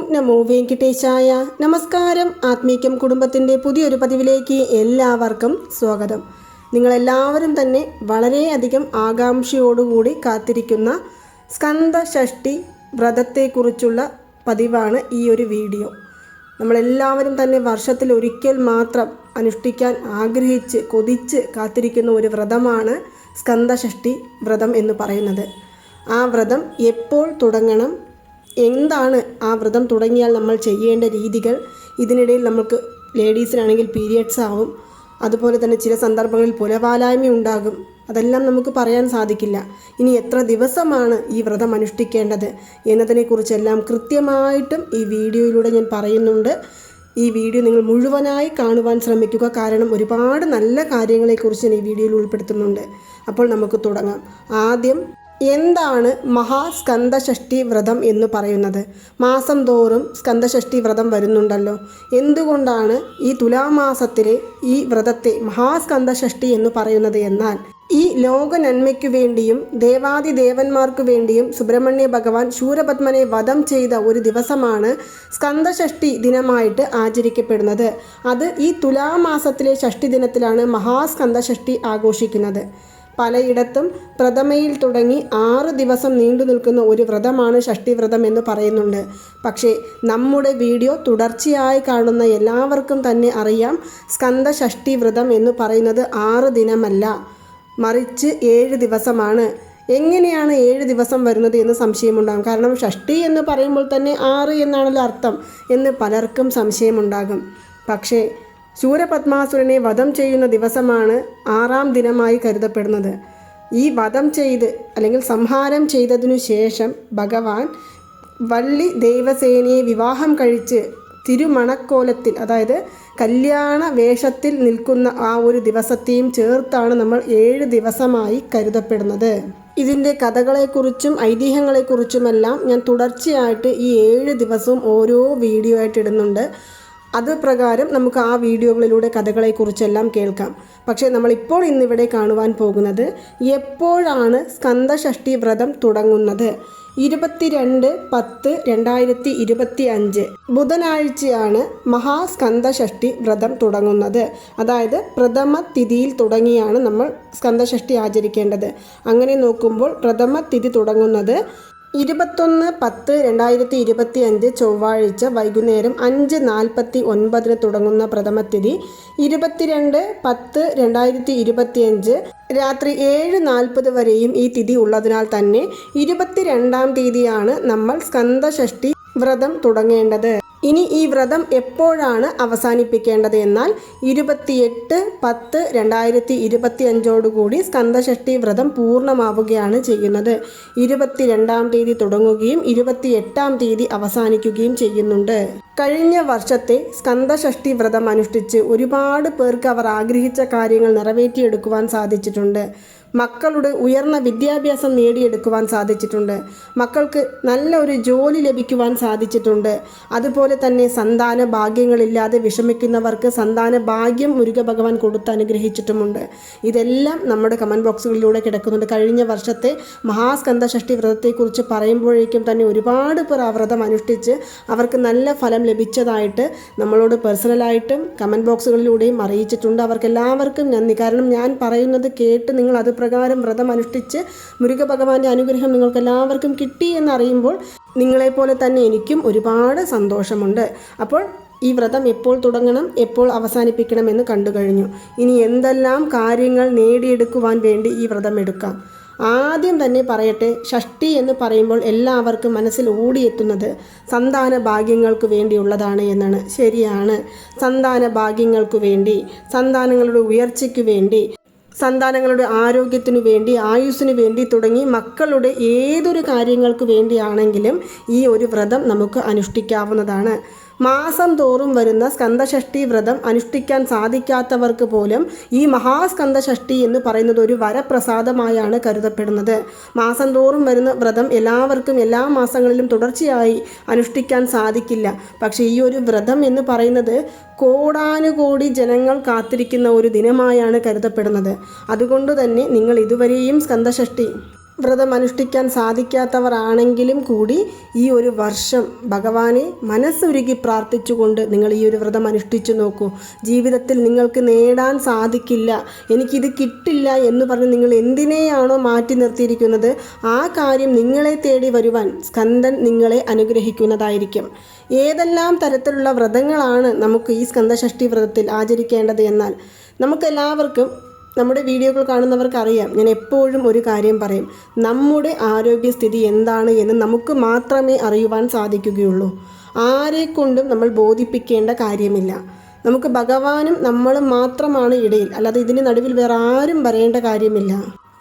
ഓം നമോ വെങ്കിട്ടേശായ. നമസ്കാരം. ആത്മീക്യം കുടുംബത്തിന്റെ പുതിയൊരു പതിവിലേക്ക് എല്ലാവർക്കും സ്വാഗതം. നിങ്ങളെല്ലാവരും തന്നെ വളരെയധികം ആകാംക്ഷയോടുകൂടി കാത്തിരിക്കുന്ന സ്കന്ദഷഷ്ടി വ്രതത്തെക്കുറിച്ചുള്ള പതിവാണ് ഈ ഒരു വീഡിയോ. നമ്മളെല്ലാവരും തന്നെ വർഷത്തിൽ ഒരിക്കൽ മാത്രം അനുഷ്ഠിക്കാൻ ആഗ്രഹിച്ച് കൊതിച്ച് കാത്തിരിക്കുന്ന ഒരു വ്രതമാണ് സ്കന്ദഷഷ്ടി വ്രതം എന്ന് പറയുന്നത്. ആ വ്രതം എപ്പോൾ തുടങ്ങണം? എന്താണ് ആ വ്രതം തുടങ്ങിയാൽ നമ്മൾ ചെയ്യേണ്ട രീതികൾ? ഇതിനിടയിൽ നമുക്ക് ലേഡീസിനാണെങ്കിൽ പീരിയഡ്സ് ആവും. അതുപോലെ തന്നെ ചില സന്ദർഭങ്ങളിൽ പുലപാലായ്മ ഉണ്ടാകും. അതെല്ലാം നമുക്ക് പറയാൻ സാധിക്കില്ല. ഇനി എത്ര ദിവസമാണ് ഈ വ്രതം അനുഷ്ഠിക്കേണ്ടത് എന്നതിനെക്കുറിച്ചെല്ലാം കൃത്യമായിട്ടും ഈ വീഡിയോയിലൂടെ ഞാൻ പറയുന്നുണ്ട്. ഈ വീഡിയോ നിങ്ങൾ മുഴുവനായി കാണുവാൻ ശ്രമിക്കുക. കാരണം ഒരുപാട് നല്ല കാര്യങ്ങളെക്കുറിച്ച് ഞാൻ ഈ വീഡിയോയിൽ ഉൾപ്പെടുത്തുന്നുണ്ട്. അപ്പോൾ നമുക്ക് തുടങ്ങാം. ആദ്യം എന്താണ് മഹാസ്കന്ദഷഷ്ടി വ്രതം എന്ന് പറയുന്നത്? മാസം തോറും സ്കന്ദഷഷ്ടി വ്രതം വരുന്നുണ്ടല്ലോ. എന്തുകൊണ്ടാണ് ഈ തുലാമാസത്തിലെ ഈ വ്രതത്തെ മഹാസ്കന്ദഷഷ്ടി എന്ന് പറയുന്നത് എന്നാൽ ഈ ലോക നന്മയ്ക്കു വേണ്ടിയും ദേവാദി ദേവന്മാർക്കു വേണ്ടിയും സുബ്രഹ്മണ്യ ഭഗവാൻ ശൂരപത്മനെ വധം ചെയ്ത ഒരു ദിവസമാണ് സ്കന്ദഷഷ്ടി ദിനമായിട്ട് ആചരിക്കപ്പെടുന്നത്. അത് ഈ തുലാമാസത്തിലെ ഷഷ്ടി ദിനത്തിലാണ് മഹാസ്കന്ദഷഷ്ടി ആഘോഷിക്കുന്നത്. പലയിടത്തും പ്രഥമയിൽ തുടങ്ങി ആറ് ദിവസം നീണ്ടു നിൽക്കുന്ന ഒരു വ്രതമാണ് ഷഷ്ടി വ്രതം എന്ന് പറയുന്നുണ്ട്. പക്ഷേ നമ്മുടെ വീഡിയോ തുടർച്ചയായി കാണുന്ന എല്ലാവർക്കും തന്നെ അറിയാം സ്കന്ദ ഷഷ്ടി വ്രതം എന്ന് പറയുന്നത് ആറ് ദിനമല്ല മറിച്ച് ഏഴ് ദിവസമാണ്. എങ്ങനെയാണ് ഏഴ് ദിവസം വരുന്നത് എന്ന് സംശയമുണ്ടാകും. കാരണം ഷഷ്ടി എന്ന് പറയുമ്പോൾ തന്നെ ആറ് എന്നാണല്ലോ അർത്ഥം എന്ന് പലർക്കും സംശയമുണ്ടാകും. പക്ഷേ ശൂരപത്മാസുരനെ വധം ചെയ്യുന്ന ദിവസമാണ് ആറാം ദിനമായി കരുതപ്പെടുന്നത്. ഈ വധം ചെയ്ത് അല്ലെങ്കിൽ സംഹാരം ചെയ്തതിനു ശേഷം ഭഗവാൻ വള്ളി ദേവസേനയെ വിവാഹം കഴിച്ച് തിരുമണക്കോലത്തിൽ അതായത് കല്യാണ വേഷത്തിൽ നിൽക്കുന്ന ആ ഒരു ദിവസത്തെയും ചേർത്താണ് നമ്മൾ ഏഴ് ദിവസമായി കരുതപ്പെടുന്നത്. ഇതിന്റെ കഥകളെക്കുറിച്ചും ഐതിഹ്യങ്ങളെക്കുറിച്ചുമെല്ലാം ഞാൻ തുടർച്ചയായിട്ട് ഈ ഏഴ് ദിവസവും ഓരോ വീഡിയോ ആയിട്ട് ഇടുന്നുണ്ട്. അത് പ്രകാരം നമുക്ക് ആ വീഡിയോകളിലൂടെ കഥകളെക്കുറിച്ചെല്ലാം കേൾക്കാം. പക്ഷേ നമ്മളിപ്പോൾ ഇന്നിവിടെ കാണുവാൻ പോകുന്നത് എപ്പോഴാണ് സ്കന്ദഷഷ്ടി വ്രതം തുടങ്ങുന്നത്? ഇരുപത്തിരണ്ട് പത്ത് രണ്ടായിരത്തി ഇരുപത്തി അഞ്ച് ബുധനാഴ്ചയാണ് മഹാസ്കന്ദഷഷ്ടി വ്രതം തുടങ്ങുന്നത്. അതായത് പ്രഥമ തിഥിയിൽ തുടങ്ങിയാണ് നമ്മൾ സ്കന്ദഷഷ്ടി ആചരിക്കേണ്ടത്. അങ്ങനെ നോക്കുമ്പോൾ പ്രഥമ തിഥി തുടങ്ങുന്നത് ഇരുപത്തൊന്ന് പത്ത് രണ്ടായിരത്തി ഇരുപത്തി അഞ്ച് ചൊവ്വാഴ്ച വൈകുന്നേരം അഞ്ച് നാൽപ്പത്തി ഒൻപതിന് തുടങ്ങുന്ന പ്രഥമത്തിഥി ഇരുപത്തിരണ്ട് പത്ത് രണ്ടായിരത്തി ഇരുപത്തി അഞ്ച് രാത്രി ഏഴ് നാൽപ്പത് വരെയും ഈ തിഥി ഉള്ളതിനാൽ തന്നെ ഇരുപത്തിരണ്ടാം തീയതിയാണ് നമ്മൾ സ്കന്ദഷഷ്ടി വ്രതം തുടങ്ങേണ്ടത്. ഇനി ഈ വ്രതം എപ്പോഴാണ് അവസാനിപ്പിക്കേണ്ടത് എന്നാൽ ഇരുപത്തിയെട്ട് പത്ത് രണ്ടായിരത്തി ഇരുപത്തി അഞ്ചോടുകൂടി സ്കന്ദഷഷ്ടി വ്രതം പൂർണമാവുകയാണ് ചെയ്യുന്നത്. ഇരുപത്തിരണ്ടാം തീയതി തുടങ്ങുകയും ഇരുപത്തിയെട്ടാം തീയതി അവസാനിക്കുകയും ചെയ്യുന്നുണ്ട്. കഴിഞ്ഞ വർഷത്തെ സ്കന്ദഷഷ്ടി വ്രതം അനുഷ്ഠിച്ച് ഒരുപാട് പേർക്ക് അവർ ആഗ്രഹിച്ച കാര്യങ്ങൾ നിറവേറ്റിയെടുക്കുവാൻ സാധിച്ചിട്ടുണ്ട്. മക്കളുടെ ഉയർന്ന വിദ്യാഭ്യാസം നേടിയെടുക്കുവാൻ സാധിച്ചിട്ടുണ്ട്. മക്കൾക്ക് നല്ല ഒരു ജോലി ലഭിക്കുവാൻ സാധിച്ചിട്ടുണ്ട്. അതുപോലെ തന്നെ സന്താന ഭാഗ്യങ്ങളില്ലാതെ വിഷമിക്കുന്നവർക്ക് സന്താന ഭാഗ്യം മുരുക ഭഗവാൻ കൊടുത്ത് അനുഗ്രഹിച്ചിട്ടുമുണ്ട്. ഇതെല്ലാം നമ്മുടെ കമന്റ് ബോക്സുകളിലൂടെ കിടക്കുന്നുണ്ട്. കഴിഞ്ഞ വർഷത്തെ മഹാസ്കന്ധ ഷഷ്ടി വ്രതത്തെക്കുറിച്ച് പറയുമ്പോഴേക്കും തന്നെ ഒരുപാട് പേർ ആ വ്രതം അനുഷ്ഠിച്ച് അവർക്ക് നല്ല ഫലം ലഭിച്ചതായിട്ട് നമ്മളോട് പേഴ്സണലായിട്ടും കമന്റ് ബോക്സുകളിലൂടെയും അറിയിച്ചിട്ടുണ്ട്. അവർക്കെല്ലാവർക്കും നന്ദി. കാരണം ഞാൻ പറയുന്നത് കേട്ട് നിങ്ങൾ അത് പ്രകാരം വ്രതം അനുഷ്ഠിച്ച് മുരുക ഭഗവാന്റെ അനുഗ്രഹം നിങ്ങൾക്ക് എല്ലാവർക്കും കിട്ടി എന്നറിയുമ്പോൾ നിങ്ങളെപ്പോലെ തന്നെ എനിക്കും ഒരുപാട് സന്തോഷമുണ്ട്. അപ്പോൾ ഈ വ്രതം എപ്പോൾ തുടങ്ങണം എപ്പോൾ അവസാനിപ്പിക്കണം എന്ന് കണ്ടു കഴിഞ്ഞു. ഇനി എന്തെല്ലാം കാര്യങ്ങൾ നേടിയെടുക്കുവാൻ വേണ്ടി ഈ വ്രതം എടുക്കാം? ആദ്യം തന്നെ പറയട്ടെ ഷഷ്ടി എന്ന് പറയുമ്പോൾ എല്ലാവർക്കും മനസ്സിൽ ഓടിയെത്തുന്നത് സന്താന ഭാഗ്യങ്ങൾക്ക് വേണ്ടിയുള്ളതാണ് എന്നാണ്. ശരിയാണ്. സന്താന ഭാഗ്യങ്ങൾക്ക് വേണ്ടി സന്താനങ്ങളുടെ ഉയർച്ചയ്ക്ക് വേണ്ടി സന്താനങ്ങളുടെ ആരോഗ്യത്തിനു വേണ്ടി ആയുസ്സിനു വേണ്ടി തുടങ്ങി മക്കളുടെ ഏതൊരു കാര്യങ്ങൾക്ക് വേണ്ടിയാണെങ്കിലും ഈ ഒരു വ്രതം നമുക്ക് അനുഷ്ഠിക്കാവുന്നതാണ്. മാസം തോറും വരുന്ന സ്കന്ദഷഷ്ടി വ്രതം അനുഷ്ഠിക്കാൻ സാധിക്കാത്തവർക്ക് പോലും ഈ മഹാസ്കന്ദഷഷ്ടി എന്ന് പറയുന്നത് ഒരു വരപ്രസാദമായാണ് കരുതപ്പെടുന്നത്. മാസം തോറും വരുന്ന വ്രതം എല്ലാവർക്കും എല്ലാ മാസങ്ങളിലും തുടർച്ചയായി അനുഷ്ഠിക്കാൻ സാധിക്കില്ല. പക്ഷേ ഈ ഒരു വ്രതം എന്ന് പറയുന്നത് കോടാനുകോടി ജനങ്ങൾ കാത്തിരിക്കുന്ന ഒരു ദിനമായാണ് കരുതപ്പെടുന്നത്. അതുകൊണ്ട് തന്നെ നിങ്ങൾ ഇതുവരെയും സ്കന്ദഷഷ്ടി വ്രതം അനുഷ്ഠിക്കാൻ സാധിക്കാത്തവർ ആണെങ്കിലും കൂടി ഈ ഒരു വർഷം ഭഗവാനെ മനസ്സുരുകി പ്രാർത്ഥിച്ചുകൊണ്ട് നിങ്ങൾ ഈ ഒരു വ്രതം അനുഷ്ഠിച്ചു നോക്കൂ. ജീവിതത്തിൽ നിങ്ങൾക്ക് നേടാൻ സാധിക്കില്ല. എനിക്കിത് കിട്ടില്ല എന്ന് പറഞ്ഞ് നിങ്ങൾ എന്തിനെയാണോ മാറ്റി നിർത്തിയിരിക്കുന്നത് ആ കാര്യം നിങ്ങളെ തേടി വരുവാൻ സ്കന്ദൻ നിങ്ങളെ അനുഗ്രഹിക്കുന്നതായിരിക്കും. ഏതെല്ലാം തരത്തിലുള്ള വ്രതങ്ങളാണ് നമുക്ക് ഈ സ്കന്ദഷഷ്ഠി വ്രതത്തിൽ ആചരിക്കേണ്ടത് എന്നാൽ നമുക്കെല്ലാവർക്കും നമ്മുടെ വീഡിയോകൾ കാണുന്നവർക്ക് അറിയാം ഞാൻ എപ്പോഴും ഒരു കാര്യം പറയും. നമ്മുടെ ആരോഗ്യസ്ഥിതി എന്താണ് എന്ന് നമുക്ക് മാത്രമേ അറിയുവാൻ സാധിക്കുകയുള്ളൂ. ആരെക്കൊണ്ടും നമ്മൾ ബോധിപ്പിക്കേണ്ട കാര്യമില്ല. നമുക്ക് ഭഗവാനും നമ്മളും മാത്രമാണ് ഇടയിൽ. അല്ലാതെ ഇതിന് നടുവിൽ വേറെ ആരും വരേണ്ട കാര്യമില്ല.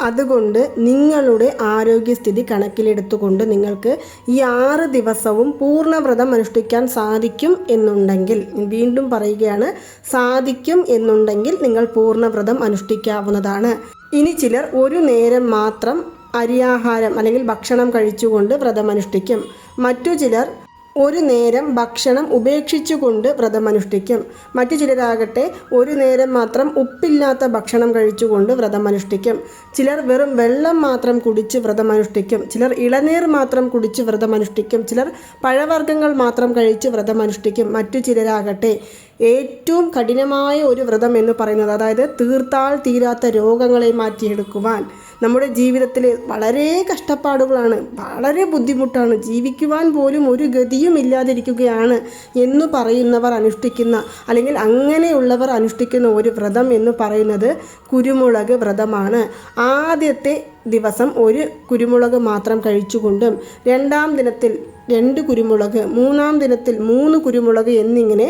അതുകൊണ്ട് നിങ്ങളുടെ ആരോഗ്യസ്ഥിതി കണക്കിലെടുത്തുകൊണ്ട് നിങ്ങൾക്ക് ഈ ആറ് ദിവസവും പൂർണവ്രതം അനുഷ്ഠിക്കാൻ സാധിക്കും എന്നുണ്ടെങ്കിൽ വീണ്ടും പറയുകയാണ് സാധിക്കും എന്നുണ്ടെങ്കിൽ നിങ്ങൾ പൂർണവ്രതം അനുഷ്ഠിക്കാവുന്നതാണ്. ഇനി ചിലർ ഒരു നേരം മാത്രം അരിയാഹാരം അല്ലെങ്കിൽ ഭക്ഷണം കഴിച്ചുകൊണ്ട് വ്രതം അനുഷ്ഠിക്കും മറ്റു ചിലർ ഒരു നേരം ഭക്ഷണം ഉപേക്ഷിച്ചുകൊണ്ട് വ്രതമനുഷ്ഠിക്കും. മറ്റു ചിലരാകട്ടെ ഒരു നേരം മാത്രം ഉപ്പില്ലാത്ത ഭക്ഷണം കഴിച്ചുകൊണ്ട് വ്രതമനുഷ്ഠിക്കും. ചിലർ വെറും വെള്ളം മാത്രം കുടിച്ച് വ്രതമനുഷ്ഠിക്കും. ചിലർ ഇളനീർ മാത്രം കുടിച്ച് വ്രതമനുഷ്ഠിക്കും. ചിലർ പഴവർഗങ്ങൾ മാത്രം കഴിച്ച് വ്രതമനുഷ്ഠിക്കും. മറ്റു ചിലരാകട്ടെ ഏറ്റവും കഠിനമായ ഒരു വ്രതം എന്ന് പറയുന്നത് അതായത് തീർത്താൽ തീരാത്ത രോഗങ്ങളെ മാറ്റിയെടുക്കുവാൻ. നമ്മുടെ ജീവിതത്തിൽ വളരെ കഷ്ടപ്പാടുകളാണ് വളരെ ബുദ്ധിമുട്ടാണ് ജീവിക്കുവാൻ പോലും ഒരു ഗതിയും ഇല്ലാതിരിക്കുകയാണ് എന്ന് പറയുന്നവർ അനുഷ്ഠിക്കുന്ന അല്ലെങ്കിൽ അങ്ങനെയുള്ളവർ അനുഷ്ഠിക്കുന്ന ഒരു വ്രതം എന്ന് പറയുന്നത് കുരുമുളക് വ്രതമാണ്. ആദ്യത്തെ ദിവസം ഒരു കുരുമുളക് മാത്രം കഴിച്ചുകൊണ്ടും രണ്ടാം ദിനത്തിൽ രണ്ട് കുരുമുളക് മൂന്നാം ദിനത്തിൽ മൂന്ന് കുരുമുളക് എന്നിങ്ങനെ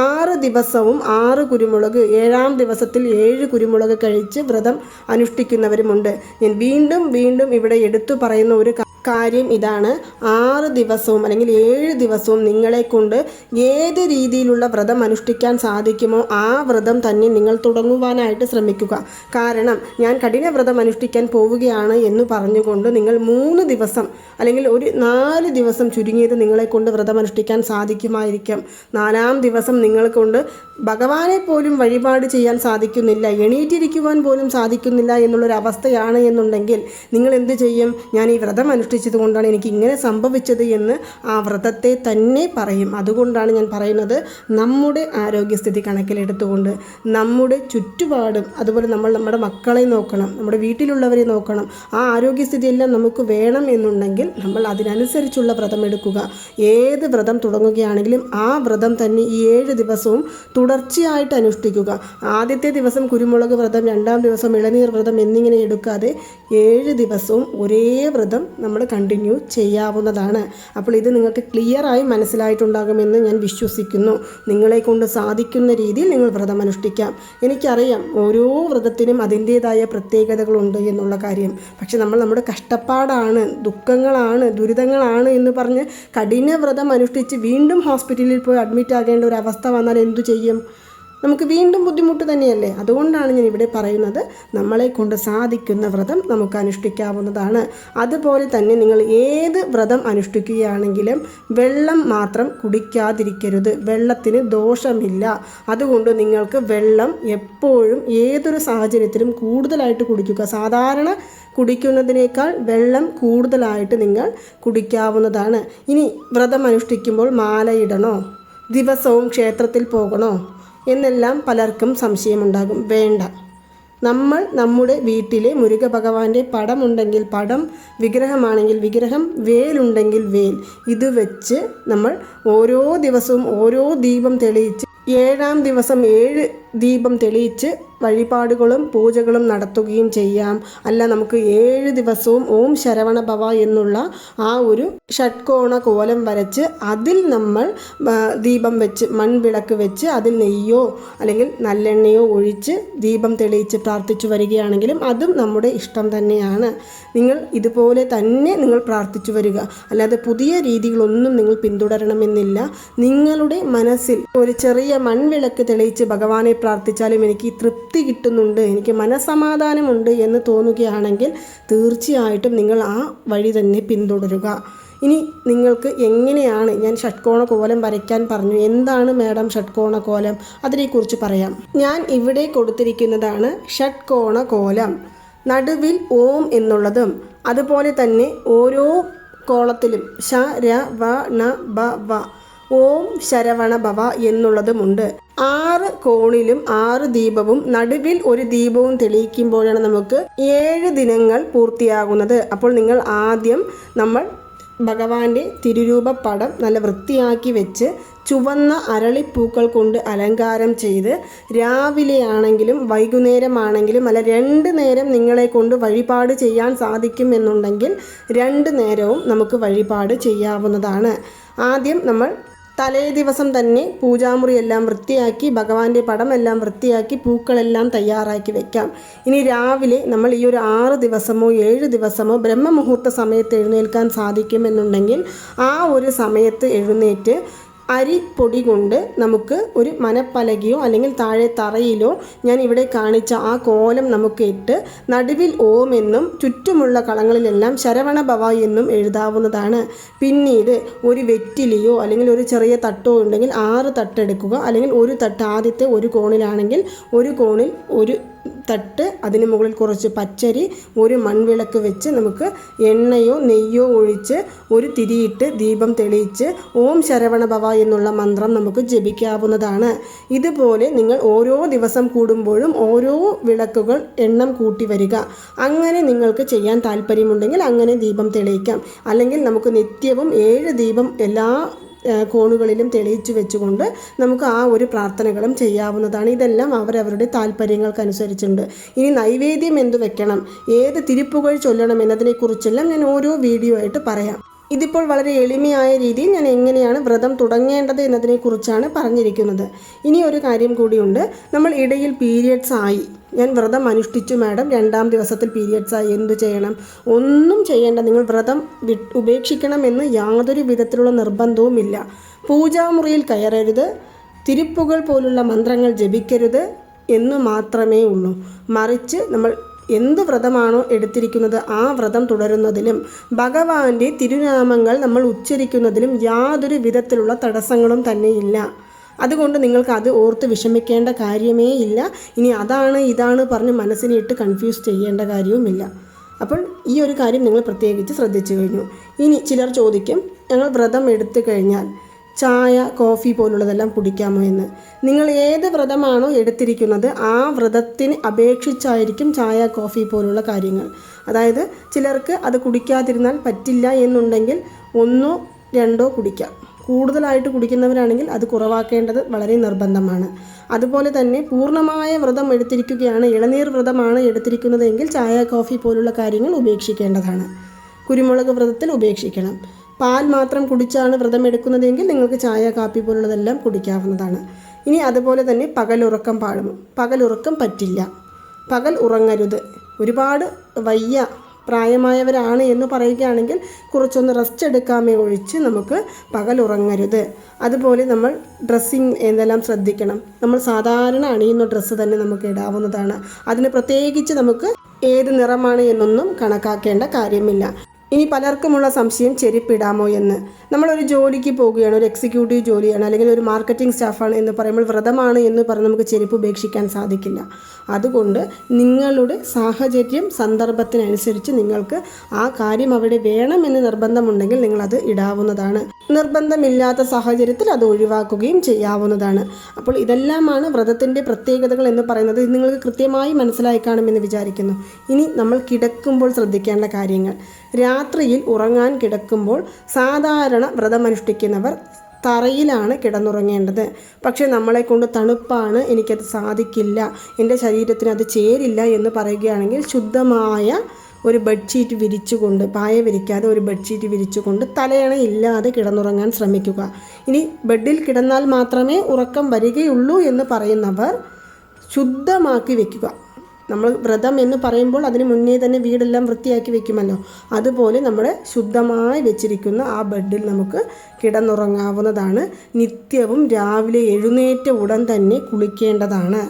ആറ് ദിവസവും ആറ് കുരുമുളക് ഏഴാം ദിവസത്തിൽ ഏഴ് കുരുമുളക് കഴിച്ച് വ്രതം അനുഷ്ഠിക്കുന്നവരുമുണ്ട്. ഞാൻ വീണ്ടും വീണ്ടും ഇവിടെ എടുത്തു പറയുന്ന ഒരു കാര്യം ഇതാണ്. ആറ് ദിവസവും അല്ലെങ്കിൽ ഏഴ് ദിവസവും നിങ്ങളെ കൊണ്ട് ഏത് രീതിയിലുള്ള വ്രതം അനുഷ്ഠിക്കാൻ സാധിക്കുമോ ആ വ്രതം തന്നെ നിങ്ങൾ തുടങ്ങുവാനായിട്ട് ശ്രമിക്കുക. കാരണം ഞാൻ കഠിന വ്രതം അനുഷ്ഠിക്കാൻ പോവുകയാണ് എന്ന് പറഞ്ഞുകൊണ്ട് നിങ്ങൾ മൂന്ന് ദിവസം അല്ലെങ്കിൽ ഒരു നാല് ദിവസം ചുരുങ്ങിയത് നിങ്ങളെ കൊണ്ട് വ്രതം അനുഷ്ഠിക്കാൻ സാധിക്കുമായിരിക്കും. നാലാം ദിവസം നിങ്ങളെ കൊണ്ട് ഭഗവാനെ പോലും വഴിപാട് ചെയ്യാൻ സാധിക്കുന്നില്ല എണീറ്റിരിക്കുവാൻ പോലും സാധിക്കുന്നില്ല എന്നുള്ളൊരവസ്ഥയാണ് എന്നുണ്ടെങ്കിൽ നിങ്ങൾ എന്ത് ചെയ്യും? ഞാൻ ഈ വ്രതം അനുഷ്ഠിച്ചത് കൊണ്ടാണ് എനിക്ക് ഇങ്ങനെ സംഭവിച്ചത് എന്ന് ആ വ്രതത്തെ തന്നെ പറയും. അതുകൊണ്ടാണ് ഞാൻ പറയുന്നത് നമ്മുടെ ആരോഗ്യസ്ഥിതി കണക്കിലെടുത്തുകൊണ്ട് നമ്മുടെ ചുറ്റുപാടും അതുപോലെ നമ്മൾ നമ്മുടെ മക്കളെ നോക്കണം നമ്മുടെ വീട്ടിലുള്ളവരെ നോക്കണം ആ ആരോഗ്യസ്ഥിതിയെല്ലാം നമുക്ക് വേണം എന്നുണ്ടെങ്കിൽ നമ്മൾ അതിനനുസരിച്ചുള്ള വ്രതം എടുക്കുക. ഏത് വ്രതം തുടങ്ങുകയാണെങ്കിലും ആ വ്രതം തന്നെ ഈ ഏഴ് ദിവസവും തുടർച്ചയായിട്ട് അനുഷ്ഠിക്കുക. ആദ്യത്തെ ദിവസം കുരുമുളക് വ്രതം രണ്ടാം ദിവസം ഇളനീർ വ്രതം എന്നിങ്ങനെ എടുക്കാതെ ഏഴ് ദിവസവും ഒരേ വ്രതം നമ്മൾ കണ്ടിന്യൂ ചെയ്യാവുന്നതാണ്. അപ്പോൾ ഇത് നിങ്ങൾക്ക് ക്ലിയറായി മനസ്സിലായിട്ടുണ്ടാകുമെന്ന് ഞാൻ വിശ്വസിക്കുന്നു. നിങ്ങളെ കൊണ്ട് സാധിക്കുന്ന രീതിയിൽ നിങ്ങൾ വ്രതം അനുഷ്ഠിക്കാം. എനിക്കറിയാം ഓരോ വ്രതത്തിനും അതിന്റേതായ പ്രത്യേകതകളുണ്ട് എന്നുള്ള കാര്യം. പക്ഷെ നമ്മൾ നമ്മുടെ കഷ്ടപ്പാടാണ് ദുഃഖങ്ങളാണ് ദുരിതങ്ങളാണ് എന്ന് പറഞ്ഞ് കഠിന വ്രതം അനുഷ്ഠിച്ച് വീണ്ടും ഹോസ്പിറ്റലിൽ പോയി അഡ്മിറ്റ് ആകേണ്ട ഒരു അവസ്ഥ വന്നാൽ എന്തു ചെയ്യും? നമുക്ക് വീണ്ടും ബുദ്ധിമുട്ട് തന്നെയല്ലേ? അതുകൊണ്ടാണ് ഞാൻ ഇവിടെ പറയുന്നത് നമ്മളെ കൊണ്ട് സാധിക്കുന്ന വ്രതം നമുക്ക് അനുഷ്ഠിക്കാവുന്നതാണ്. അതുപോലെ തന്നെ നിങ്ങൾ ഏത് വ്രതം അനുഷ്ഠിക്കുകയാണെങ്കിലും വെള്ളം മാത്രം കുടിക്കാതിരിക്കരുത്. വെള്ളത്തിന് ദോഷമില്ല. അതുകൊണ്ട് നിങ്ങൾക്ക് വെള്ളം എപ്പോഴും ഏതൊരു സാഹചര്യത്തിലും കൂടുതലായിട്ട് കുടിക്കുക. സാധാരണ കുടിക്കുന്നതിനേക്കാൾ വെള്ളം കൂടുതലായിട്ട് നിങ്ങൾ കുടിക്കാവുന്നതാണ്. ഇനി വ്രതം അനുഷ്ഠിക്കുമ്പോൾ മാലയിടണോ ദിവസവും ക്ഷേത്രത്തിൽ പോകണോ? എന്നെല്ലാം പലർക്കും സംശയമുണ്ടാകും. വേണ്ട. നമ്മൾ നമ്മുടെ വീട്ടിലെ മുരുക ഭഗവാന്റെ പടമുണ്ടെങ്കിൽ പടം വിഗ്രഹമാണെങ്കിൽ വിഗ്രഹം വേലുണ്ടെങ്കിൽ വേൽ. ഇത് വെച്ച് നമ്മൾ ഓരോ ദിവസവും ഓരോ ദീപം തെളിയിച്ച് ഏഴാം ദിവസം ഏഴ് ദീപം തെളിയിച്ച് വഴിപാടുകളും പൂജകളും നടത്തുകയും ചെയ്യാം. അല്ല നമുക്ക് ഏഴ് ദിവസവും ഓം ശരവണ ഭവ എന്നുള്ള ആ ഒരു ഷട്കോണ കോലം വരച്ച് അതിൽ നമ്മൾ ദീപം വെച്ച് മൺവിളക്ക് വെച്ച് അതിൽ നെയ്യോ അല്ലെങ്കിൽ നല്ലെണ്ണയോ ഒഴിച്ച് ദീപം തെളിയിച്ച് പ്രാർത്ഥിച്ചു വരികയാണെങ്കിലും അതും നമ്മുടെ ഇഷ്ടം തന്നെയാണ്. നിങ്ങൾ ഇതുപോലെ തന്നെ നിങ്ങൾ പ്രാർത്ഥിച്ചു വരിക. അല്ലാതെ പുതിയ രീതികളൊന്നും നിങ്ങൾ പിന്തുടരണമെന്നില്ല. നിങ്ങളുടെ മനസ്സിൽ ഒരു ചെറിയ മൺവിളക്ക് തെളിയിച്ച് ഭഗവാനെ പ്രാർത്ഥിച്ചാലും എനിക്ക് തൃപ്തി കിട്ടുന്നുണ്ട് എനിക്ക് മനസമാധാനമുണ്ട് എന്ന് തോന്നുകയാണെങ്കിൽ തീർച്ചയായിട്ടും നിങ്ങൾ ആ വഴി തന്നെ പിന്തുടരുക. ഇനി നിങ്ങൾക്ക് എങ്ങനെയാണ് ഞാൻ ഷഡ്കോണ കോലം വരയ്ക്കാൻ പറഞ്ഞു എന്താണ് മാഡം ഷഡ്കോണ കോലം അതിനെക്കുറിച്ച് പറയാം. ഞാൻ ഇവിടെ കൊടുത്തിരിക്കുന്നതാണ് ഷഡ്കോണ കോലം നടുവിൽ ഓം എന്നുള്ളതും അതുപോലെ തന്നെ ഓരോ കോളത്തിലും ഷ ര വ ണ ബ വ ഓം ശരവണ ഭവ എന്നുള്ളതുമുണ്ട്. ആറ് കോണിലും ആറ് ദീപവും നടുവിൽ ഒരു ദീപവും തെളിയിക്കുമ്പോഴാണ് നമുക്ക് ഏഴ് ദിനങ്ങൾ പൂർത്തിയാകുന്നത്. അപ്പോൾ നിങ്ങൾ ആദ്യം നമ്മൾ ഭഗവാന്റെ തിരുരൂപ പടം നല്ല വൃത്തിയാക്കി വെച്ച് ചുവന്ന അരളിപ്പൂക്കൾ കൊണ്ട് അലങ്കാരം ചെയ്ത് രാവിലെ ആണെങ്കിലും വൈകുന്നേരമാണെങ്കിലും അല്ല രണ്ട് നേരം നിങ്ങളെ കൊണ്ട് വഴിപാട് ചെയ്യാൻ സാധിക്കും എന്നുണ്ടെങ്കിൽ രണ്ട് നേരവും നമുക്ക് വഴിപാട് ചെയ്യാവുന്നതാണ്. ആദ്യം നമ്മൾ തലേ ദിവസം തന്നെ പൂജാമുറി എല്ലാം വൃത്തിയാക്കി ഭഗവാന്റെ പടമെല്ലാം വൃത്തിയാക്കി പൂക്കളെല്ലാം തയ്യാറാക്കി വെക്കാം. ഇനി രാവിലെ നമ്മൾ ഈ ഒരു ആറ് ദിവസമോ ഏഴ് ദിവസമോ ബ്രഹ്മമുഹൂർത്ത സമയത്ത് എഴുന്നേൽക്കാൻ സാധിക്കുമെന്നുണ്ടെങ്കിൽ ആ ഒരു സമയത്ത് എഴുന്നേറ്റ് അരിപ്പൊടി കൊണ്ട് നമുക്ക് ഒരു മനപ്പലകയോ അല്ലെങ്കിൽ താഴെ തറയിലോ ഞാൻ ഇവിടെ കാണിച്ച ആ കോലം നമുക്ക് ഇട്ട് നടുവിൽ ഓം എന്നും ചുറ്റുമുള്ള കളങ്ങളിലെല്ലാം ശരവണ ഭവ എന്നും എഴുതാവുന്നതാണ്. പിന്നീട് ഒരു വെറ്റിലിയോ അല്ലെങ്കിൽ ഒരു ചെറിയ തട്ടോ ഉണ്ടെങ്കിൽ ആറ് തട്ടെടുക്കുക അല്ലെങ്കിൽ ഒരു തട്ട് ആദ്യത്തെ ഒരു കോണിലാണെങ്കിൽ ഒരു കോണിൽ ഒരു തട്ട് അതിന് മുകളിൽ കുറച്ച് പച്ചരി ഒരു മൺവിളക്ക് വെച്ച് നമുക്ക് എണ്ണയോ നെയ്യോ ഒഴിച്ച് ഒരു തിരിയിട്ട് ദീപം തെളിയിച്ച് ഓം ശരവണ ഭവ എന്നുള്ള മന്ത്രം നമുക്ക് ജപിക്കാവുന്നതാണ്. ഇതുപോലെ നിങ്ങൾ ഓരോ ദിവസം കൂടുമ്പോഴും ഓരോ വിളക്കുകൾ എണ്ണം കൂട്ടി വരിക. അങ്ങനെ നിങ്ങൾക്ക് ചെയ്യാൻ താല്പര്യമുണ്ടെങ്കിൽ അങ്ങനെ ദീപം തെളിയിക്കാം. അല്ലെങ്കിൽ നമുക്ക് നിത്യവും ഏഴ് ദീപം എല്ലാ കോണുകളിലും തെളിയിച്ചു വെച്ചുകൊണ്ട് നമുക്ക് ആ ഒരു പ്രാർത്ഥനകളും ചെയ്യാവുന്നതാണ്. ഇതെല്ലാം അവരവരുടെ താല്പര്യങ്ങൾക്കനുസരിച്ചുണ്ട് ഇനി നൈവേദ്യം എന്തു വെക്കണം? ഏത് തിരുപ്പുകൾ ചൊല്ലണം എന്നതിനെക്കുറിച്ചെല്ലാം ഞാൻ ഓരോ വീഡിയോ ആയിട്ട് പറയാം. ഇതിപ്പോൾ വളരെ എളിമയായ രീതിയിൽ ഞാൻ എങ്ങനെയാണ് വ്രതം തുടങ്ങേണ്ടത് എന്നതിനെക്കുറിച്ചാണ് പറഞ്ഞിരിക്കുന്നത്. ഇനി ഒരു കാര്യം കൂടിയുണ്ട്. നമ്മൾ ഇടയിൽ പീരിയഡ്സ് ആയി. ഞാൻ വ്രതം അനുഷ്ഠിച്ചു മാഡം. രണ്ടാം ദിവസത്തിൽ പീരിയഡ്സ് ആയി. എന്തു ചെയ്യണം? ഒന്നും ചെയ്യേണ്ട. നിങ്ങൾ വ്രതം വി ഉപേക്ഷിക്കണമെന്ന് യാതൊരു വിധത്തിലുള്ള നിർബന്ധവുമില്ല പൂജാമുറിയിൽ കയറരുത്. തിരുപ്പുകൾ പോലുള്ള മന്ത്രങ്ങൾ ജപിക്കരുത് എന്ന് മാത്രമേ ഉള്ളൂ. മറിച്ച് നമ്മൾ എന്ത് വ്രതമാണോ എടുത്തിരിക്കുന്നത് ആ വ്രതം തുടരുന്നതിലും ഭഗവാന്റെ തിരുനാമങ്ങൾ നമ്മൾ ഉച്ചരിക്കുന്നതിലും യാതൊരു വിധത്തിലുള്ള തടസ്സങ്ങളും തന്നെയില്ല. അതുകൊണ്ട് നിങ്ങൾക്ക് അത് ഓർത്ത് വിഷമിക്കേണ്ട കാര്യമേ ഇല്ല. ഇനി അതാണ് ഇതാണ് പറഞ്ഞ് മനസ്സിനെ ഇട്ട് കൺഫ്യൂസ് ചെയ്യേണ്ട കാര്യവുമില്ല. അപ്പോൾ ഈ ഒരു കാര്യം നിങ്ങൾ പ്രത്യേകിച്ച് ശ്രദ്ധിച്ചു കഴിഞ്ഞു. ഇനി ചിലർ ചോദിക്കും ഞങ്ങൾ വ്രതം എടുത്തു കഴിഞ്ഞാൽ ചായ കോഫി പോലുള്ളതെല്ലാം കുടിക്കാമോ എന്ന്. നിങ്ങൾ ഏത് വ്രതമാണോ എടുത്തിരിക്കുന്നത് ആ വ്രതത്തിന് അപേക്ഷിച്ചായിരിക്കും ചായ കോഫി പോലുള്ള കാര്യങ്ങൾ. അതായത് ചിലർക്ക് അത് കുടിക്കാതിരുന്നാൽ പറ്റില്ല എന്നുണ്ടെങ്കിൽ ഒന്നോ രണ്ടോ കുടിക്കാം. കൂടുതലായിട്ട് കുടിക്കുന്നവരാണെങ്കിൽ അത് കുറവാക്കേണ്ടത് വളരെ നിർബന്ധമാണ്. അതുപോലെ തന്നെ പൂർണമായ വ്രതം എടുത്തിരിക്കുകയാണ് ഇളനീർ വ്രതമാണ് എടുത്തിരിക്കുന്നതെങ്കിൽ ചായ കോഫി പോലുള്ള കാര്യങ്ങൾ ഉപേക്ഷിക്കേണ്ടതാണ്. കുരുമുളക് വ്രതത്തിൽ ഉപേക്ഷിക്കണം. പാൽ മാത്രം കുടിച്ചാണ് വ്രതം എടുക്കുന്നതെങ്കിൽ നിങ്ങൾക്ക് ചായ കാപ്പി പോലുള്ളതെല്ലാം കുടിക്കാവുന്നതാണ്. ഇനി അതുപോലെ തന്നെ പകലുറക്കം പാടും. പകലുറക്കം പറ്റില്ല. പകൽ ഉറങ്ങരുത്. ഒരുപാട് വയ്യ പ്രായമായവരാണ് എന്ന് പറയുകയാണെങ്കിൽ കുറച്ചൊന്ന് റെസ്റ്റ് എടുക്കാമേ ഒഴിച്ച് നമുക്ക് പകൽ ഉറങ്ങരുത്. അതുപോലെ നമ്മൾ ഡ്രസ്സിങ് എന്തെല്ലാം ശ്രദ്ധിക്കണം. നമ്മൾ സാധാരണ അണിയുന്ന ഡ്രസ്സ് തന്നെ നമുക്ക് ഇടാവുന്നതാണ്. അതിന് പ്രത്യേകിച്ച് നമുക്ക് ഏത് നിറമാണ് എന്നൊന്നും കണക്കാക്കേണ്ട കാര്യമില്ല. ഇനി പലർക്കുമുള്ള സംശയം ചെരുപ്പിടാമോ എന്ന്. നമ്മളൊരു ജോലിക്ക് പോവുകയാണ് ഒരു എക്സിക്യൂട്ടീവ് ജോലിയാണ് അല്ലെങ്കിൽ ഒരു മാർക്കറ്റിംഗ് സ്റ്റാഫാണ് എന്ന് പറയുമ്പോൾ വ്രതമാണ് എന്ന് പറഞ്ഞ് നമുക്ക് ചെരുപ്പ് ഉപേക്ഷിക്കാൻ സാധിക്കില്ല. അതുകൊണ്ട് നിങ്ങളുടെ സാഹചര്യം സന്ദർഭത്തിനനുസരിച്ച് നിങ്ങൾക്ക് ആ കാര്യം അവിടെ വേണമെന്ന് നിർബന്ധമുണ്ടെങ്കിൽ നിങ്ങളത് ഇടാവുന്നതാണ്. നിർബന്ധമില്ലാത്ത സാഹചര്യത്തിൽ അത് ഒഴിവാക്കുകയും ചെയ്യാവുന്നതാണ്. അപ്പോൾ ഇതെല്ലാമാണ് വ്രതത്തിന്റെ പ്രത്യേകതകൾ എന്ന് പറയുന്നത്. ഇത് നിങ്ങൾക്ക് കൃത്യമായി മനസ്സിലായി കാണുമെന്ന് വിചാരിക്കുന്നു. ഇനി നമ്മൾ കിടക്കുമ്പോൾ ശ്രദ്ധിക്കേണ്ട കാര്യങ്ങൾ. രാത്രിയിൽ ഉറങ്ങാൻ കിടക്കുമ്പോൾ സാധാരണ വ്രതമനുഷ്ഠിക്കുന്നവർ തറയിലാണ് കിടന്നുറങ്ങേണ്ടത്. പക്ഷേ നമ്മളെ കൊണ്ട് തണുപ്പാണ് എനിക്കത് സാധിക്കില്ല. എന്റെ ശരീരത്തിന് അത് ചേരില്ല എന്ന് പറയുകയാണെങ്കിൽ ശുദ്ധമായ ഒരു ബെഡ്ഷീറ്റ് വിരിച്ചുകൊണ്ട് പായ വിരിക്കാതെ ഒരു ബെഡ്ഷീറ്റ് വിരിച്ചുകൊണ്ട് തലയണ ഇല്ലാതെ കിടന്നുറങ്ങാൻ ശ്രമിക്കുക. ഇനി ബെഡിൽ കിടന്നാൽ മാത്രമേ ഉറക്കം വരികയുള്ളൂ എന്ന് പറയുന്നവർ ശുദ്ധമാക്കി വെക്കുക. നമ്മൾ വ്രതം എന്ന് പറയുമ്പോൾ അതിന് മുന്നേ തന്നെ വീടെല്ലാം വൃത്തിയാക്കി വെക്കുമല്ലോ. അതുപോലെ നമ്മുടെ ശുദ്ധമായി വെച്ചിരിക്കുന്ന ആ ബെഡിൽ നമുക്ക് കിടന്നുറങ്ങാവുന്നതാണ്. നിത്യവും രാവിലെ എഴുന്നേറ്റ ഉടൻ തന്നെ കുളിക്കേണ്ടതാണ്.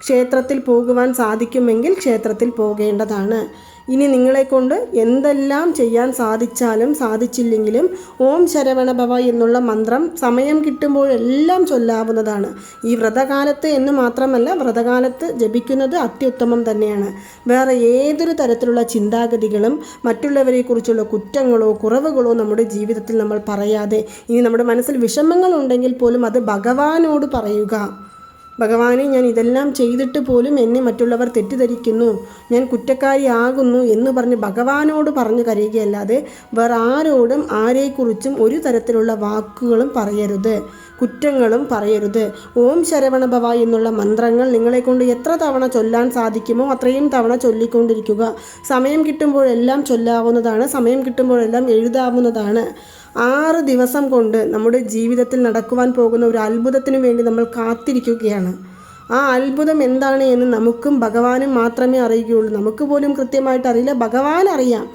ക്ഷേത്രത്തിൽ പോകുവാൻ സാധിക്കുമെങ്കിൽ ക്ഷേത്രത്തിൽ പോകേണ്ടതാണ്. ഇനി നിങ്ങളെക്കൊണ്ട് എന്തെല്ലാം ചെയ്യാൻ സാധിച്ചാലും സാധിച്ചില്ലെങ്കിലും ഓം ശരവണഭവ എന്നുള്ള മന്ത്രം സമയം കിട്ടുമ്പോഴെല്ലാം ചൊല്ലാവുന്നതാണ്. ഈ വ്രതകാലത്ത് എന്ന് മാത്രമല്ല വ്രതകാലത്ത് ജപിക്കുന്നത് അത്യുത്തമം തന്നെയാണ്. വേറെ ഏതൊരു തരത്തിലുള്ള ചിന്താഗതികളും മറ്റുള്ളവരെക്കുറിച്ചുള്ള കുറ്റങ്ങളോ കുറവുകളോ നമ്മുടെ ജീവിതത്തിൽ നമ്മൾ പറയാതെ ഇനി നമ്മുടെ മനസ്സിൽ വിഷമങ്ങൾ ഉണ്ടെങ്കിൽ പോലും അത് ഭഗവാനോട് പറയുക. ഭഗവാനെ ഞാൻ ഇതെല്ലാം ചെയ്തിട്ട് പോലും എന്നെ മറ്റുള്ളവർ തെറ്റിദ്ധരിക്കുന്നു. ഞാൻ കുറ്റക്കാരിയാകുന്നു എന്ന് പറഞ്ഞ് ഭഗവാനോട് പറഞ്ഞു കരയുകയല്ലാതെ വേറെ ആരോടും ആരെക്കുറിച്ചും ഒരു തരത്തിലുള്ള വാക്കുകളും പറയരുത്. കുറ്റങ്ങളും പറയരുത്. ഓം ശരവണഭവ എന്നുള്ള മന്ത്രങ്ങൾ നിങ്ങളെ കൊണ്ട് എത്ര തവണ ചൊല്ലാൻ സാധിക്കുമോ അത്രയും തവണ ചൊല്ലിക്കൊണ്ടിരിക്കുക. സമയം കിട്ടുമ്പോഴെല്ലാം ചൊല്ലാവുന്നതാണ് സമയം കിട്ടുമ്പോഴെല്ലാം എഴുതാവുന്നതാണ്. ആറ് ദിവസം കൊണ്ട് നമ്മുടെ ജീവിതത്തിൽ നടക്കുവാൻ പോകുന്ന ഒരു അത്ഭുതത്തിനു വേണ്ടി നമ്മൾ കാത്തിരിക്കുകയാണ്. ആ അത്ഭുതം എന്താണ് എന്ന് നമുക്കും ഭഗവാനും മാത്രമേ അറിയുകയുള്ളൂ. നമുക്ക് പോലും കൃത്യമായിട്ട് അറിയില്ല. ഭഗവാൻ അറിയാം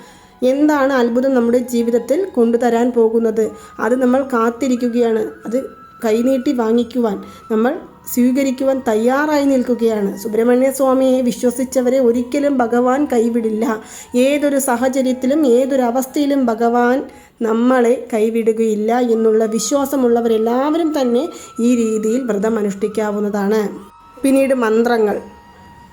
എന്താണ് അത്ഭുതം നമ്മുടെ ജീവിതത്തിൽ കൊണ്ടുതരാൻ പോകുന്നത്. അത് നമ്മൾ കാത്തിരിക്കുകയാണ്. അത് കൈനീട്ടി വാങ്ങിക്കുവാൻ നമ്മൾ സ്വീകരിക്കുവാൻ തയ്യാറായി നിൽക്കുകയാണ്. സുബ്രഹ്മണ്യ സ്വാമിയെ വിശ്വസിച്ചവരെ ഒരിക്കലും ഭഗവാൻ കൈവിടില്ല. ഏതൊരു സാഹചര്യത്തിലും ഏതൊരു അവസ്ഥയിലും ഭഗവാൻ നമ്മളെ കൈവിടുകയില്ല എന്നുള്ള വിശ്വാസമുള്ളവരെല്ലാവരും തന്നെ ഈ രീതിയിൽ വ്രതം അനുഷ്ഠിക്കാവുന്നതാണ്. പിന്നീട് മന്ത്രങ്ങൾ.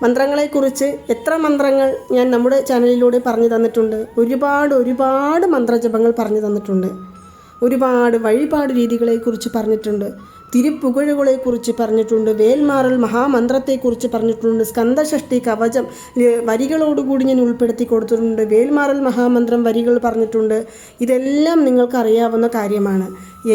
മന്ത്രങ്ങളെക്കുറിച്ച് എത്ര മന്ത്രങ്ങൾ ഞാൻ നമ്മുടെ ചാനലിലൂടെ പറഞ്ഞു തന്നിട്ടുണ്ട്. ഒരുപാട് ഒരുപാട് മന്ത്രജപങ്ങൾ പറഞ്ഞു തന്നിട്ടുണ്ട്. ഒരുപാട് വഴിപാട് രീതികളെക്കുറിച്ച് പറഞ്ഞിട്ടുണ്ട്. തിരുപ്പുകഴുകളെക്കുറിച്ച് പറഞ്ഞിട്ടുണ്ട് വേൽമാറൽ മഹാമന്ത്രത്തെക്കുറിച്ച് പറഞ്ഞിട്ടുണ്ട് സ്കന്ദഷഷ്ടി കവചം വരികളോടുകൂടി ഞാൻ ഉൾപ്പെടുത്തി കൊടുത്തിട്ടുണ്ട് വേൽമാറൽ മഹാമന്ത്രം വരികൾ പറഞ്ഞിട്ടുണ്ട്. ഇതെല്ലാം നിങ്ങൾക്ക് അറിയാവുന്ന കാര്യമാണ്.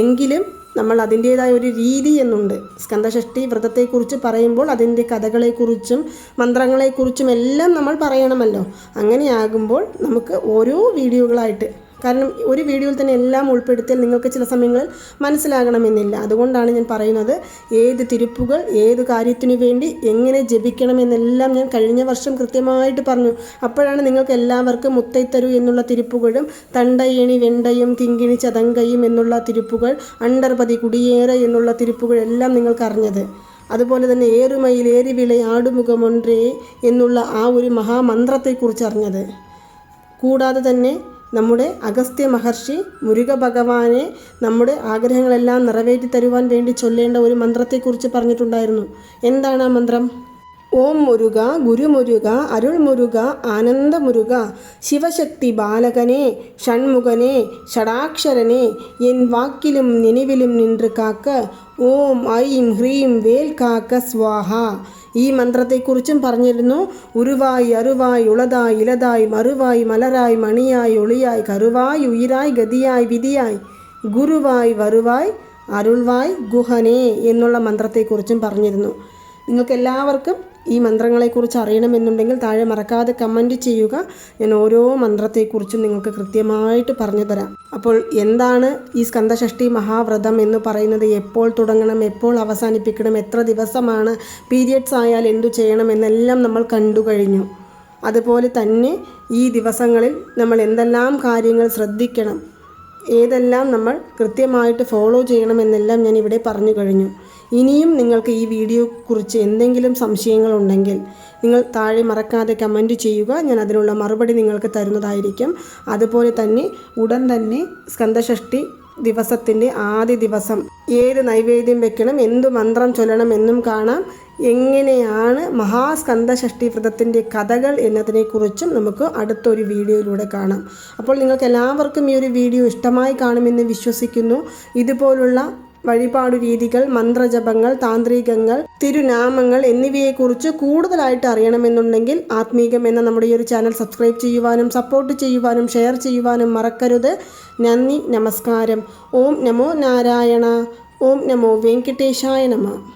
എങ്കിലും നമ്മൾ അതിന്റേതായ ഒരു രീതി എന്നുണ്ട്. സ്കന്ദഷഷ്ടി വ്രതത്തെക്കുറിച്ച് പറയുമ്പോൾ അതിന്റെ കഥകളെക്കുറിച്ചും മന്ത്രങ്ങളെക്കുറിച്ചും എല്ലാം നമ്മൾ പറയണമല്ലോ. അങ്ങനെയാകുമ്പോൾ നമുക്ക് ഓരോ വീഡിയോകളായിട്ട് കാരണം ഒരു വീഡിയോയിൽ തന്നെ എല്ലാം ഉൾപ്പെടുത്തിയാൽ നിങ്ങൾക്ക് ചില സമയങ്ങളിൽ മനസ്സിലാകണമെന്നില്ല. അതുകൊണ്ടാണ് ഞാൻ പറയുന്നത് ഏത് തിരുപ്പുകൾ ഏത് കാര്യത്തിനു വേണ്ടി എങ്ങനെ ജപിക്കണമെന്നെല്ലാം ഞാൻ കഴിഞ്ഞ വർഷം കൃത്യമായിട്ട് പറഞ്ഞു. അപ്പോഴാണ് നിങ്ങൾക്ക് എല്ലാവർക്കും മുത്തൈത്തരു എന്നുള്ള തിരുപ്പുകളും തണ്ടയണി വെണ്ടയും കിങ്കിണി ചതങ്കയും എന്നുള്ള തിരുപ്പുകൾ അണ്ടർപതി കുടിയേറെ എന്നുള്ള തിരുപ്പുകൾ എല്ലാം നിങ്ങൾക്ക് അറിഞ്ഞത്. അതുപോലെ തന്നെ ഏറുമയിൽ ഏറിവിള ആടുമുഖമൊன்றേ എന്നുള്ള ആ ഒരു മഹാമന്ത്രത്തെക്കുറിച്ച് അറിഞ്ഞത്. കൂടാതെ തന്നെ നമ്മുടെ അഗസ്ത്യ മഹർഷി മുരുക ഭഗവാനെ നമ്മുടെ ആഗ്രഹങ്ങളെല്ലാം നിറവേറ്റി തരുവാൻ വേണ്ടി ചൊല്ലേണ്ട ഒരു മന്ത്രത്തെക്കുറിച്ച് പറഞ്ഞിട്ടുണ്ടായിരുന്നു. എന്താണ് ആ മന്ത്രം? ഓം മുരുക ഗുരുമുരുക ആനന്ദ ആനന്ദമുരുക ശിവശക്തി ബാലകനെ ഷൺമുഖനെ ഷടാക്ഷരനെ എൻ വാക്കിലും നിലവിലും നിன்று കാക്ക ഓം ഐം ഹ്രീം വേൽ കാക്ക സ്വാഹ. ഈ മന്ത്രത്തെക്കുറിച്ചും പറഞ്ഞിരുന്നു. ഉരുവായി അരുവായി ഉളതായി ഇലതായി മറുവായി മലരായി മണിയായി ഒളിയായി കരുവായി ഉയിരായി ഗതിയായി വിധിയായി ഗുരുവായി വരുവായി അരുൾവായ് ഗുഹനേ എന്നുള്ള മന്ത്രത്തെക്കുറിച്ചും പറഞ്ഞിരുന്നു. നിങ്ങൾക്ക് എല്ലാവർക്കും ഈ മന്ത്രങ്ങളെക്കുറിച്ച് അറിയണമെന്നുണ്ടെങ്കിൽ താഴെ മറക്കാതെ കമന്റ് ചെയ്യുക. ഞാൻ ഓരോ മന്ത്രത്തെക്കുറിച്ചും നിങ്ങൾക്ക് കൃത്യമായിട്ട് പറഞ്ഞു തരാം. അപ്പോൾ എന്താണ് ഈ സ്കന്ദഷഷ്ടി മഹാവ്രതം എന്ന് പറയുന്നത്? എപ്പോൾ തുടങ്ങണം? എപ്പോൾ അവസാനിപ്പിക്കണം? എത്ര ദിവസമാണ്? പീരിയഡ്സ് ആയാൽ എന്തു ചെയ്യണം? എന്നെല്ലാം നമ്മൾ കണ്ടു കഴിഞ്ഞു. അതുപോലെ തന്നെ ഈ ദിവസങ്ങളിൽ നമ്മൾ എന്തെല്ലാം കാര്യങ്ങൾ ശ്രദ്ധിക്കണം? ഏതെല്ലാം നമ്മൾ കൃത്യമായിട്ട് ഫോളോ ചെയ്യണമെന്നെല്ലാം ഞാൻ ഇവിടെ പറഞ്ഞു കഴിഞ്ഞു. ഇനിയും നിങ്ങൾക്ക് ഈ വീഡിയോ കുറിച്ച് എന്തെങ്കിലും സംശയങ്ങളുണ്ടെങ്കിൽ നിങ്ങൾ താഴെ മറക്കാതെ കമന്റ് ചെയ്യുക. ഞാൻ അതിനുള്ള മറുപടി നിങ്ങൾക്ക് തരുന്നതായിരിക്കും. അതുപോലെ തന്നെ ഉടൻ തന്നെ സ്കന്ധഷഷ്ടി ദിവസത്തിന്റെ ആദ്യ ദിവസം ഏത് നൈവേദ്യം വെക്കണം എന്തു മന്ത്രം ചൊല്ലണം എന്നും കാണാം. എങ്ങനെയാണ് മഹാസ്കന്ധഷഷ്ടി വ്രതത്തിന്റെ കഥകൾ എന്നതിനെക്കുറിച്ചും നമുക്ക് അടുത്തൊരു വീഡിയോയിലൂടെ കാണാം. അപ്പോൾ നിങ്ങൾക്ക് എല്ലാവർക്കും ഈ ഒരു വീഡിയോ ഇഷ്ടമായി കാണുമെന്ന് വിശ്വസിക്കുന്നു. ഇതുപോലുള്ള വഴിപാടു രീതികൾ മന്ത്രജപങ്ങൾ താന്ത്രികങ്ങൾ തിരുനാമങ്ങൾ എന്നിവയെക്കുറിച്ച് കൂടുതലായിട്ട് അറിയണമെന്നുണ്ടെങ്കിൽ ആത്മീകം എന്ന നമ്മുടെ ഈ ഒരു ചാനൽ സബ്സ്ക്രൈബ് ചെയ്യുവാനും സപ്പോർട്ട് ചെയ്യുവാനും ഷെയർ ചെയ്യുവാനും മറക്കരുത്. നന്ദി നമസ്കാരം. ഓം നമോ നാരായണ. ഓം നമോ വെങ്കിട്ടേശായ നമ.